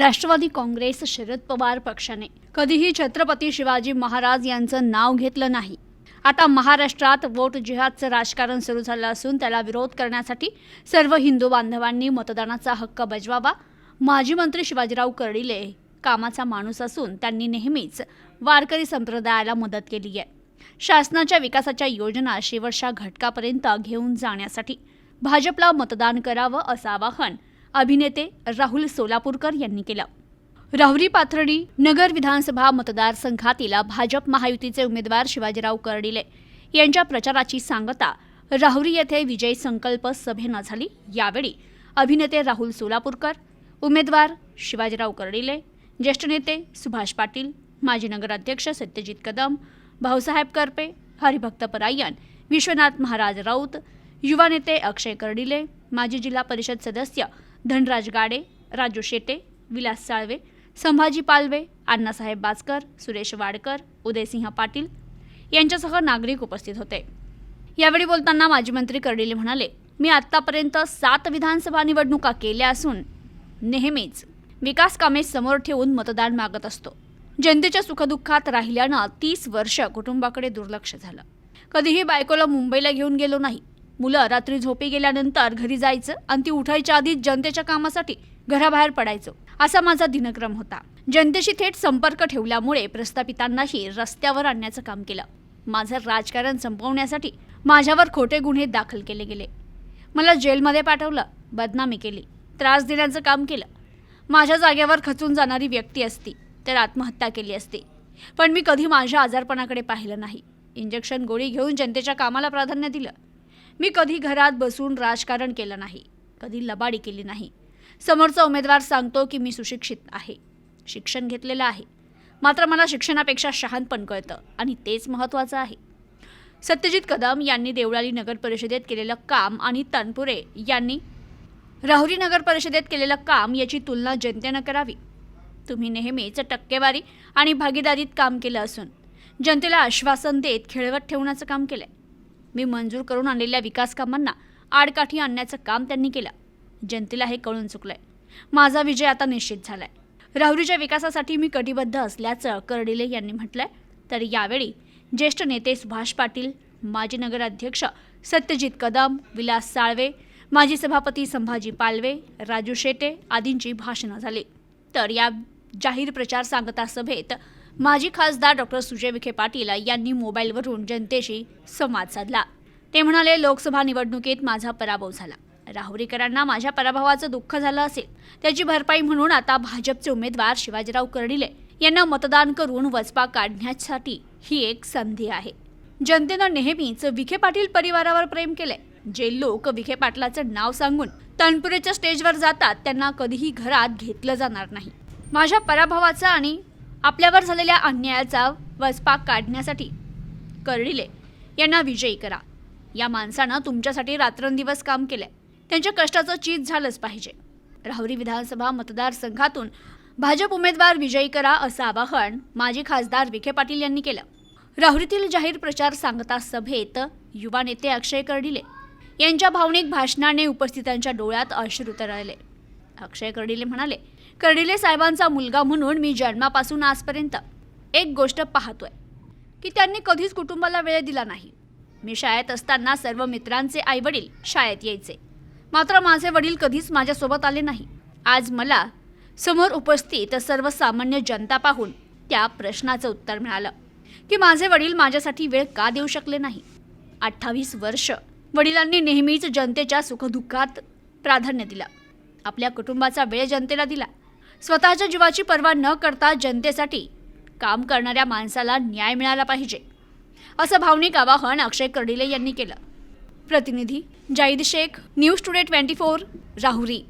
राष्ट्रवादी काँग्रेस शरद पवार पक्षाने. कधीही छत्रपती शिवाजी महाराज यांचं नाव घेतलं नाही. आता महाराष्ट्रात वोट जिहादचं राजकारण सुरू झालं असून त्याला विरोध करण्यासाठी सर्व हिंदू बांधवांनी मतदानाचा हक्क बजवावा. माजी मंत्री शिवाजीराव कर्डिले कामाचा माणूस असून त्यांनी नेहमीच वारकरी संप्रदायाला मदत केली आहे. शासनाच्या विकासाच्या योजना शेवटच्या घटकापर्यंत घेऊन जाण्यासाठी भाजपला मतदान करावं असं आवाहन अभिनेते राहुल सोलापूरकर यांनी केलं. राहुरी पाथर्डी नगर विधानसभा मतदारसंघातील भाजप महायुतीचे उमेदवार शिवाजीराव कर्डिले यांच्या प्रचाराची सांगता राहुरी येथे विजय संकल्प सभेनं झाली. यावेळी अभिनेते राहुल सोलापूरकर उमेदवार शिवाजीराव कर्डिले ज्येष्ठ नेते सुभाष पाटील माजी नगराध्यक्ष सत्यजित कदम भाऊसाहेब करपे हरिभक्त परायण विश्वनाथ महाराज राऊत युवा नेते अक्षय कर्डिले माजी जिल्हा परिषद सदस्य धनराज गाडे राजू शेटे विलास साळवे संभाजी पालवे अण्णासाहेब बाजकर सुरेश वाडकर उदयसिंह पाटील यांच्यासह नागरिक उपस्थित होते. यावेळी बोलताना माजी मंत्री कर्डिले म्हणाले मी आत्तापर्यंत सात विधानसभा निवडणुका केल्या असून नेहमीच विकास कामे समोर ठेवून मतदान मागत असतो. जनतेच्या सुखदुःखात राहिल्यानं तीस वर्ष कुटुंबाकडे दुर्लक्ष झालं. कधीही बायकोला मुंबईला घेऊन गेलो नाही. मुलं रात्री झोपी गेल्यानंतर घरी जायचं आणि ती उठायच्या आधीच जनतेच्या कामासाठी घराबाहेर पडायचो असा माझा दिनक्रम होता. जनतेशी थेट संपर्क ठेवल्यामुळे प्रस्थापितांनाही रस्त्यावर आणण्याचं काम केलं. माझं राजकारण संपवण्यासाठी माझ्यावर खोटे गुन्हे दाखल केले गेले. मला जेलमध्ये पाठवलं बदनामी केली त्रास देण्याचं काम केलं. माझ्या जागेवर खचून जाणारी व्यक्ती असती तर आत्महत्या केली असती. पण मी कधी माझ्या आजारपणाकडे पाहिलं नाही. इंजेक्शन गोळी घेऊन जनतेच्या कामाला प्राधान्य दिलं. मी कधी घरात बसून राजकारण केलं नाही कधी लबाडी केली नाही. समोरचा उमेदवार सांगतो की मी सुशिक्षित आहे शिक्षण घेतलेलं आहे. मात्र मला शिक्षणापेक्षा शहाणपण कळतं आणि तेच महत्त्वाचं आहे. सत्यजित कदम यांनी देवळाली नगर परिषदेत केलेलं काम आणि तनपुरे यांनी राहुरी नगर परिषदेत केलेलं काम याची तुलना जनतेनं करावी. तुम्ही नेहमीच टक्केवारी आणि भागीदारीत काम केलं असून जनतेला आश्वासन देत खेळवत ठेवण्याचं काम केलंय. मी मंजूर करून आणलेल्या विकास कामांना आडकाठी आणण्याचं काम त्यांनी केलं. जनतेला हे कळून चुकलंय. माझा विजय आता निश्चित झालाय. राहुरीच्या विकासासाठी मी कटिबद्ध असल्याचं कर्डिले यांनी म्हटलंय. तर यावेळी ज्येष्ठ नेते सुभाष पाटील माजी नगराध्यक्ष सत्यजित कदम विलास साळवे माजी सभापती संभाजी पालवे राजू शेटे आदींची भाषणं झाली. तर या जाहीर प्रचार सांगता सभेत माजी खासदार डॉक्टर सुजय विखे पाटील यांनी मोबाईलवरून जनतेशी संवाद साधला. ते म्हणाले लोकसभा निवडणुकीत माझा पराभव झाला. राहुरीकरांना माझ्या पराभवाचं दुःख झालं असेल. त्याची भरपाई म्हणून आता भाजपचे उमेदवार शिवाजीराव कर्डिले यांना मतदान करून वचपा काढण्यासाठी ही एक संधी आहे. जनतेनं नेहमीच विखे पाटील परिवारावर प्रेम केले जे लोक विखे पाटलाचं नाव सांगून तनपुरेच्या स्टेजवर जातात त्यांना कधीही घरात घेतलं जाणार नाही. माझ्या पराभवाचा आणि आपल्यावर झालेल्या अन्यायाचा वचपा काढण्यासाठी कर्डिले यांना विजयी करा. या माणसानं तुमच्यासाठी रात्रंदिवस काम केलंय. त्यांच्या कष्टाचं चीज झालंच पाहिजे. राहुरी विधानसभा मतदारसंघातून भाजप उमेदवार विजयी करा असं आवाहन माजी खासदार विखे पाटील यांनी केलं. राहुरीतील जाहीर प्रचार सांगता सभेत युवा नेते अक्षय कर्डिले यांच्या भावनिक भाषणाने उपस्थितांच्या डोळ्यात अश्रू तरळले. अक्षय कर्डिले म्हणाले कर्डिले साहेबांचा मुलगा म्हणून मी जन्मापासून आजपर्यंत एक गोष्ट पाहतोय की त्यांनी कधीच कुटुंबाला वेळ दिला नाही. मी शाळेत असताना सर्व मित्रांचे आईवडील शाळेत यायचे. मात्र माझे वडील कधीच माझ्यासोबत आले नाही. आज मला समोर उपस्थित सर्वसामान्य जनता पाहून त्या प्रश्नाचं उत्तर मिळालं की माझे वडील माझ्यासाठी वेळ का देऊ शकले नाही? अठ्ठावीस वर्ष वडिलांनी नेहमीच जनतेच्या सुखदुःखात प्राधान्य दिलं. आपल्या कुटुंबाचा वेळ जनतेला दिला. स्वतःच्या जीवाची पर्वा न करता जनतेसाठी काम करणाऱ्या माणसाला न्याय मिळाला पाहिजे असं भावनिक आवाहन अक्षय कर्डिले यांनी केलं. प्रतिनिधी Zaid Shaikh news today twenty four Rahuri.